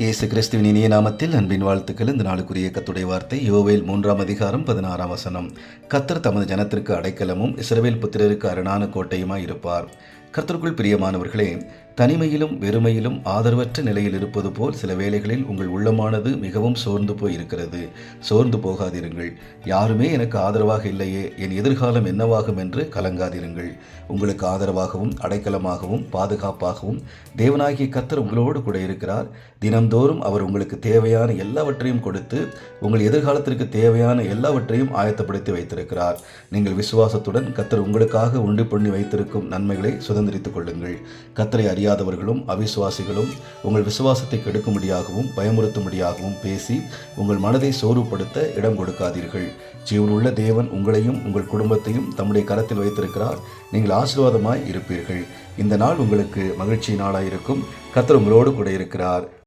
இயேசு கிறிஸ்துவின் இனிய நாமத்தில் அன்பின் வாழ்த்துக்கள். இந்த நாளுக்குரிய கத்துடைய வார்த்தை யோவேல் மூன்றாம் அதிகாரம் பதினாறாம் வசனம். கத்தர் தமது ஜனத்திற்கு அடைக்கலமும் இஸ்ரவேல் புத்திரருக்கு அரணான கோட்டையுமாய் இருப்பார் கர்த்தருக்குள் பிரியமானவர்களே தனிமையிலும் வெறுமையிலும் ஆதரவற்ற நிலையில் இருப்பது போல் சில வேளைகளில் உங்கள் உள்ளமானது மிகவும் சோர்ந்து போய் இருக்கிறது சோர்ந்து போகாதிருங்கள். யாருமே எனக்கு ஆதரவாக இல்லையே. என் எதிர்காலம் என்னவாகும் என்று கலங்காதிருங்கள். உங்களுக்கு ஆதரவாகவும் அடைக்கலமாகவும் பாதுகாப்பாகவும் தேவனாகிய கத்தர் உங்களோடு கூட இருக்கிறார். தினம்தோறும் அவர் உங்களுக்கு தேவையான எல்லாவற்றையும் கொடுத்து உங்கள் எதிர்காலத்திற்கு தேவையான எல்லாவற்றையும் ஆயத்தப்படுத்தி வைத்திருக்கிறார். நீங்கள் விசுவாசத்துடன் கத்தர் உங்களுக்காக உண்டு பண்ணி வைத்திருக்கும் நன்மைகளை சுதந்திரித்துக் கொள்ளுங்கள். கத்தரை அறியாதவர்களும் அவிசுவாசிகளும் உங்கள் விசுவாசத்தை கெடுக்கும்படியாகவும் பயமுறுத்தும்படியாகவும் பேசி உங்கள் மனதை சோர்வுபடுத்த இடம் கொடுக்காதீர்கள். ஜீவனுள்ள தேவன் உங்களையும் உங்கள் குடும்பத்தையும் தம்முடைய கரத்தில் வைத்திருக்கிறார். நீங்கள் ஆசீர்வாதமாய் இருப்பீர்கள். இந்த நாள் உங்களுக்கு மகிழ்ச்சி நாளாயிருக்கும். கத்தர் உங்களோடு கூட இருக்கிறார்.